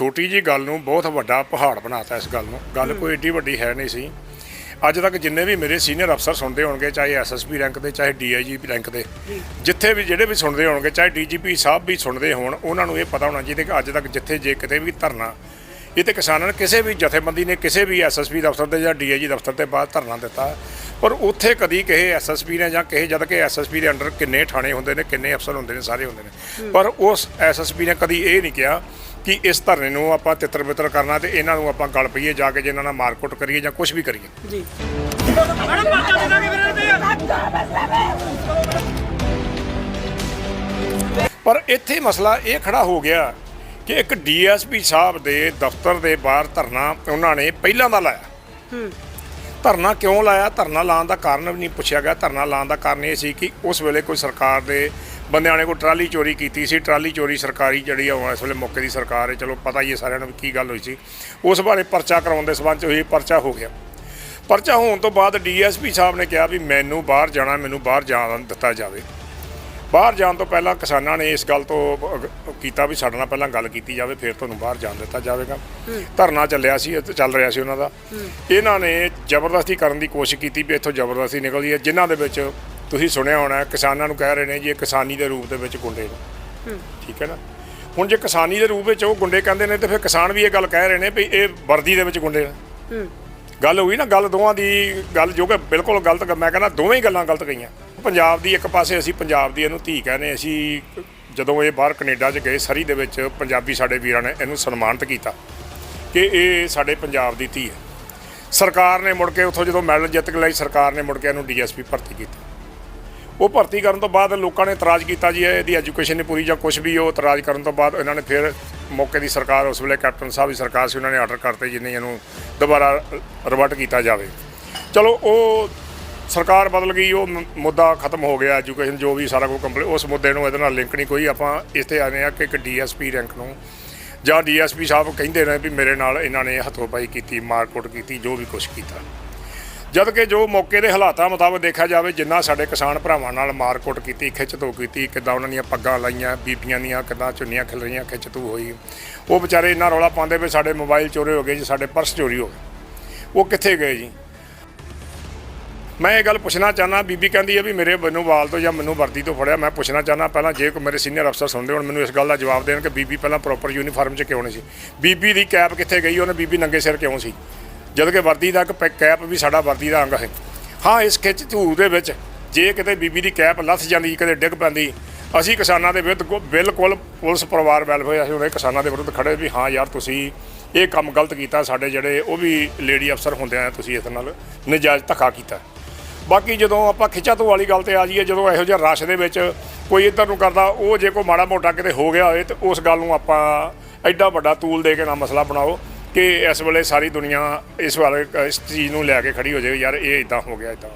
ਛੋਟੀ ਜੀ ਗੱਲ ਨੂੰ ਬਹੁਤ ਵੱਡਾ ਪਹਾੜ ਬਣਾਤਾ ਇਸ ਗੱਲ ਨੂੰ। ਗੱਲ ਕੋਈ ਏਡੀ ਵੱਡੀ ਹੈ ਨਹੀਂ ਸੀ। ਅੱਜ ਤੱਕ ਜਿੰਨੇ ਵੀ ਮੇਰੇ ਸੀਨੀਅਰ ਅਫਸਰ ਸੁਣਦੇ ਹੋਣਗੇ ਚਾਹੇ ਐਸਐਸਪੀ ਰੈਂਕ ਦੇ ਚਾਹੇ ਡੀਆਈਜੀ ਰੈਂਕ ਦੇ ਜਿੱਥੇ ਵੀ ਜਿਹੜੇ ਵੀ ਸੁਣਦੇ ਹੋਣਗੇ ਚਾਹੇ ਡੀਜੀਪੀ ਸਾਹਿਬ ਵੀ ਸੁਣਦੇ ਹੋਣ ਉਹਨਾਂ ਨੂੰ ਇਹ ਪਤਾ ਹੋਣਾ ਚਾਹੀਦਾ ਕਿ ਅੱਜ ਤੱਕ ਜਿੱਥੇ ਜੇ ਕਿਤੇ ਵੀ ਧਰਨਾ ਇਹ ਤੇ ਕਿਸਾਨਾਂ ਨੇ ਕਿਸੇ ਵੀ ਜਥੇਬੰਦੀ ਨੇ ਕਿਸੇ ਵੀ ਐਸਐਸਪੀ ਦਫ਼ਤਰ ਤੇ ਜਾਂ ਡੀਆਈਜੀ ਦਫ਼ਤਰ ਤੇ ਬਾਹਰ ਧਰਨਾ ਦਿੱਤਾ। ਪਰ ਉੱਥੇ ਕਦੀ ਕਿਸੇ ਐਸਐਸਪੀ ਨੇ ਜਾਂ ਕਿਸੇ ਜਦ ਕਿ ਐਸਐਸਪੀ ਦੇ ਅੰਡਰ ਕਿੰਨੇ ਥਾਣੇ ਹੁੰਦੇ ਨੇ ਕਿੰਨੇ ਅਫਸਰ ਹੁੰਦੇ ਨੇ ਸਾਰੇ ਹੁੰਦੇ ਨੇ। ਪਰ ਉਸ ਐਸਐਸਪੀ ਨੇ ਕਦੀ ਇਹ ਨਹੀਂ ਕਿਹਾ ਕਿ ਇਸ ਧਰਨੇ ਨੂੰ ਆਪਾਂ ਤਿੱਤਰ ਬਿੱਤਰ ਕਰਨਾ ਤੇ ਇਹਨਾਂ ਨੂੰ ਆਪਾਂ ਗਲ ਪਈਏ ਜਾ ਕੇ ਜੇ ਇਹਨਾਂ ਨਾਲ ਮਾਰਕੁੱਟ ਕਰੀਏ ਜਾਂ ਕੁਝ ਵੀ ਕਰੀਏ। ਜੀ। ਪਰ ਇੱਥੇ ਮਸਲਾ ਇਹ ਖੜਾ ਹੋ ਗਿਆ ਕਿ ਇੱਕ ਡੀਐਸਪੀ ਸਾਹਿਬ ਦੇ ਦਫ਼ਤਰ ਦੇ ਬਾਹਰ ਧਰਨਾ ਉਹਨਾਂ ਨੇ ਪਹਿਲਾਂ ਦਾ ਲਾਇਆ। ਧਰਨਾ ਕਿਉਂ ਲਾਇਆ? ਧਰਨਾ ਲਾਉਣ ਦਾ ਕਾਰਨ ਵੀ ਨਹੀਂ ਪੁੱਛਿਆ ਗਿਆ। ਧਰਨਾ ਲਾਉਣ ਦਾ ਕਾਰਨ ਇਹ ਸੀ ਕਿ ਉਸ ਵੇਲੇ ਕੋਈ ਸਰਕਾਰ ਦੇ ਬੰਦਿਆਂ ਨੇ ਕੋਈ ਟਰਾਲੀ ਚੋਰੀ ਕੀਤੀ ਸੀ। ਟਰਾਲੀ ਚੋਰੀ ਸਰਕਾਰੀ ਜਿਹੜੀ ਆ ਇਸ ਵੇਲੇ ਮੌਕੇ ਦੀ ਸਰਕਾਰ ਹੈ। ਚਲੋ ਪਤਾ ਹੀ ਹੈ ਸਾਰਿਆਂ ਨੂੰ ਕੀ ਗੱਲ ਹੋਈ ਸੀ। ਉਸ ਬਾਰੇ ਪਰਚਾ ਕਰਾਉਣ ਦੇ ਸਬੰਧ ਚ ਹੋਈ ਪਰਚਾ ਹੋ ਗਿਆ। ਪਰਚਾ ਹੋਣ ਤੋਂ ਬਾਅਦ ਡੀਐਸਪੀ ਸਾਹਿਬ ਨੇ ਕਿਹਾ ਵੀ ਮੈਨੂੰ ਬਾਹਰ ਜਾਣਾ ਮੈਨੂੰ ਬਾਹਰ ਜਾਣ ਦਿੱਤਾ ਜਾਵੇ। ਬਾਹਰ ਜਾਣ ਤੋਂ ਪਹਿਲਾਂ ਕਿਸਾਨਾਂ ਨੇ ਇਸ ਗੱਲ ਤੋਂ ਅਗ- ਕੀਤਾ ਵੀ ਸਾਡੇ ਨਾਲ ਪਹਿਲਾਂ ਗੱਲ ਕੀਤੀ ਜਾਵੇ ਫਿਰ ਤੁਹਾਨੂੰ ਬਾਹਰ ਜਾਣ ਦਿੱਤਾ ਜਾਵੇਗਾ। ਧਰਨਾ ਚੱਲਿਆ ਸੀ ਅਤੇ ਚੱਲ ਰਿਹਾ ਸੀ ਉਹਨਾਂ ਦਾ। ਇਹਨਾਂ ਨੇ ਜ਼ਬਰਦਸਤੀ ਕਰਨ ਦੀ ਕੋਸ਼ਿਸ਼ ਕੀਤੀ ਵੀ ਇੱਥੋਂ ਜ਼ਬਰਦਸਤੀ ਨਿਕਲਦੀ ਹੈ ਜਿਨ੍ਹਾਂ ਦੇ ਵਿੱਚ ਤੁਸੀਂ ਸੁਣਿਆ ਹੋਣਾ ਹੈ, ਕਿਸਾਨਾਂ ਨੂੰ ਕਹਿ ਰਹੇ ਨੇ ਜੀ ਇਹ ਕਿਸਾਨੀ ਦੇ ਰੂਪ ਦੇ ਵਿੱਚ ਗੁੰਡੇ ਨੇ। ਠੀਕ ਹੈ ਨਾ? ਹੁਣ ਜੇ ਕਿਸਾਨੀ ਦੇ ਰੂਪ ਵਿੱਚ ਉਹ ਗੁੰਡੇ ਕਹਿੰਦੇ ਨੇ ਤੇ ਫਿਰ ਕਿਸਾਨ ਵੀ ਇਹ ਗੱਲ ਕਹਿ ਰਹੇ ਨੇ ਵੀ ਇਹ ਵਰਦੀ ਦੇ ਵਿੱਚ ਗੁੰਡੇ ਨੇ। ਗੱਲ ਹੋਈ ਨਾ ਗੱਲ ਦੋਵਾਂ ਦੀ ਗੱਲ ਜੋ ਕਿ ਬਿਲਕੁਲ ਗਲਤ ਮੈਂ ਕਹਿੰਦਾ ਦੋਵੇਂ ਹੀ ਗੱਲਾਂ ਗਲਤ ਗਈਆਂ। ਪੰਜਾਬ ਦੀ ਇੱਕ ਪਾਸੇ ਅਸੀਂ ਪੰਜਾਬ ਦੀ ਇਹਨੂੰ ਧੀ ਕਹਿੰਦੇ ਅਸੀਂ ਜਦੋਂ ਇਹ ਬਾਹਰ ਕੈਨੇਡਾ 'ਚ ਗਏ, ਸਰੀ ਦੇ ਵਿੱਚ ਪੰਜਾਬੀ ਸਾਡੇ ਵੀਰਾਂ ਨੇ ਇਹਨੂੰ ਸਨਮਾਨਿਤ ਕੀਤਾ ਕਿ ਇਹ ਸਾਡੇ ਪੰਜਾਬ ਦੀ ਧੀ ਹੈ। ਸਰਕਾਰ ਨੇ ਮੁੜ ਕੇ ਉੱਥੋਂ ਜਦੋਂ ਮੈਡਲ ਜਿੱਤ ਕੇ ਲਈ, ਸਰਕਾਰ ਨੇ ਮੁੜ ਕੇ ਇਹਨੂੰ ਡੀਐਸਪੀ ਭਰਤੀ ਕੀਤਾ। ਉਹ ਭਰਤੀ ਕਰਨ ਤੋਂ ਬਾਅਦ ਲੋਕਾਂ ਨੇ ਇਤਰਾਜ਼ ਕੀਤਾ ਜੀ, ਇਹ ਇਹਦੀ ਐਜੂਕੇਸ਼ਨ ਨਹੀਂ ਪੂਰੀ ਜਾਂ ਕੁਝ ਵੀ, ਉਹ ਇਤਰਾਜ਼ ਕਰਨ ਤੋਂ ਬਾਅਦ ਇਹਨਾਂ ਨੇ ਫਿਰ ਮੌਕੇ ਦੀ ਸਰਕਾਰ, ਉਸ ਵੇਲੇ ਕੈਪਟਨ ਸਾਹਿਬ ਦੀ ਸਰਕਾਰ ਸੀ, ਉਹਨਾਂ ਨੇ ਆਰਡਰ ਕਰਤੇ ਜਿੰਨੇ ਇਹਨੂੰ ਦੁਬਾਰਾ ਰਿਵਰਟ ਕੀਤਾ ਜਾਵੇ। ਚਲੋ, ਉਹ ਸਰਕਾਰ ਬਦਲ ਗਈ, ਉਹ ਮ- ਮੁੱਦਾ ਖਤਮ ਹੋ ਗਿਆ, ਐਜੂਕੇਸ਼ਨ ਜੋ ਵੀ ਸਾਰਾ ਕੁਝ ਕੰਪਲੀਟ ਉਸ ਮੁੱਦੇ ਨੂੰ ਇਹਦੇ ਨਾਲ ਲਿੰਕ ਨਹੀਂ ਕੋਈ। ਆਪਾਂ ਇੱਥੇ ਆਨੇ ਆ ਕਿ ਇੱਕ ਡੀਐਸਪੀ ਰੈਂਕ ਨੂੰ, ਜਾਂ ਡੀਐਸਪੀ ਸਾਹਿਬ ਕਹਿੰਦੇ ਨੇ ਵੀ ਮੇਰੇ ਨਾਲ ਇਹਨਾਂ ਨੇ ਹੱਥੋਪਾਈ ਕੀਤੀ, ਮਾਰਕੁੱਟ ਕੀਤੀ, ਜੋ ਵੀ ਕੁਝ ਕੀਤਾ। ਜਦ ਕਿ ਜੋ ਮੌਕੇ ਦੇ ਹਾਲਾਤਾਂ ਮੁਤਾਬਕ ਦੇਖਿਆ ਜਾਵੇ, ਜਿੰਨਾ ਸਾਡੇ ਕਿਸਾਨ ਭਰਾਵਾਂ ਨਾਲ ਮਾਰਕੁੱਟ ਕੀਤੀ ਖਿੱਚ ਧੂ ਕੀਤੀ, ਕਿੱਦਾਂ ਉਹਨਾਂ ਦੀਆਂ ਪੱਗਾਂ ਲਾਈਆਂ, ਬੀਬੀਆਂ ਦੀਆਂ ਕਿੱਦਾਂ ਚੁੰਨੀਆਂ ਖਿਲ ਰਹੀਆਂ ਖਿੱਚ ਧੂ ਹੋਈ, ਉਹ ਵਿਚਾਰੇ ਇੰਨਾ ਰੌਲਾ ਪਾਉਂਦੇ ਵੀ ਸਾਡੇ ਮੋਬਾਈਲ ਚੋਰੀ ਹੋ ਗਏ ਜੀ, ਸਾਡੇ ਪਰਸ ਚੋਰੀ ਹੋ ਗਏ। ਉਹ ਕਿੱਥੇ ਗਏ ਜੀ? ਮੈਂ ਇਹ ਗੱਲ ਪੁੱਛਣਾ ਚਾਹਨਾ ਬੀਬੀ ਕਹਿੰਦੀ ਹੈ ਵੀ ਮੇਰੇ ਮੈਨੂੰ ਵਾਲ ਤੋਂ ਜਾਂ ਮੈਨੂੰ ਵਰਦੀ ਤੋਂ ਫੜਿਆ। ਮੈਂ ਪੁੱਛਣਾ ਚਾਹਨਾ ਪਹਿਲਾਂ ਜੇ ਕੋਈ ਮੇਰੇ ਸੀਨੀਅਰ ਅਫਸਰ ਸੁਣਦੇ ਹੋਣ, ਮੈਨੂੰ ਇਸ ਗੱਲ ਦਾ ਜਵਾਬ ਦੇਣ ਕਿ ਬੀਬੀ ਪਹਿਲਾਂ ਪ੍ਰੋਪਰ ਯੂਨੀਫਾਰਮ 'ਚ ਕਿਉਂ ਨਹੀਂ ਸੀ? ਬੀਬੀ ਦੀ ਕੈਪ ਕਿੱਥੇ ਗਈ? ਉਹਨੇ ਬੀਬੀ ਨੰਗੇ ਸਿਰ ਕਿਉਂ ਸੀ? ਜਦ ਕਿ ਵਰਦੀ ਦਾ ਪੈ- ਕੈਪ ਵੀ ਸਾਡਾ ਵਰਦੀ ਦਾ ਅੰਗ ਹੈ। ਹਾਂ, ਇਸ ਖਿੱਚ ਧੂ ਦੇ ਵਿੱਚ ਜੇ ਕਿਤੇ ਬੀਬੀ ਦੀ ਕੈਪ ਲੱਥ ਜਾਂਦੀ, ਕਿਤੇ ਡਿੱਗ ਪੈਂਦੀ, ਅਸੀਂ ਕਿਸਾਨਾਂ ਦੇ ਵਿਰੁੱਧ ਬਿਲਕੁਲ ਪੁਲਿਸ ਪਰਿਵਾਰ ਵੈਲਫੇਅਰ ਅਸੀਂ ਉਹਦੇ ਕਿਸਾਨਾਂ ਦੇ ਵਿਰੁੱਧ ਖੜੇ ਵੀ ਹਾਂ ਯਾਰ, ਤੁਸੀਂ ਇਹ ਕੰਮ ਗਲਤ ਕੀਤਾ, ਸਾਡੇ ਜਿਹੜੇ ਉਹ ਵੀ ਲੇਡੀ ਅਫਸਰ ਹੁੰਦੇ ਆ, ਤੁਸੀਂ ਇਸ ਨਾਲ ਨਜਾਇਜ਼ ਧੱਕਾ ਕੀਤਾ। ਬਾਕੀ ਜਦੋਂ ਆਪਾਂ ਖਿੱਚਾ ਤੋਂ ਵਾਲੀ ਗੱਲ ਤੇ ਆ ਜਾਈਏ, ਜਦੋਂ ਇਹੋ ਜਿਹਾ ਰਸ਼ ਦੇ ਵਿੱਚ ਕੋਈ ਇੱਧਰ ਨੂੰ ਕਰਦਾ, ਉਹ ਜੇ ਕੋਈ ਮਾੜਾ ਮੋਟਾ ਕਿਤੇ ਹੋ ਗਿਆ ਹੋਵੇ, ਤੇ ਉਸ ਗੱਲ ਨੂੰ ਆਪਾਂ ਐਡਾ ਵੱਡਾ ਤੂਲ ਦੇ ਕੇ ਨਾ ਮਸਲਾ ਬਣਾਓ ਕਿ ਇਸ ਵੇਲੇ ਸਾਰੀ ਦੁਨੀਆ ਇਸ ਵਾਲੇ, ਇਸ ਚੀਜ਼ ਨੂੰ ਲੈ ਕੇ ਖੜੀ ਹੋ ਜਾਵੇ, ਯਾਰ ਇਹ ਇਦਾਂ ਹੋ ਗਿਆ ਇਦਾਂ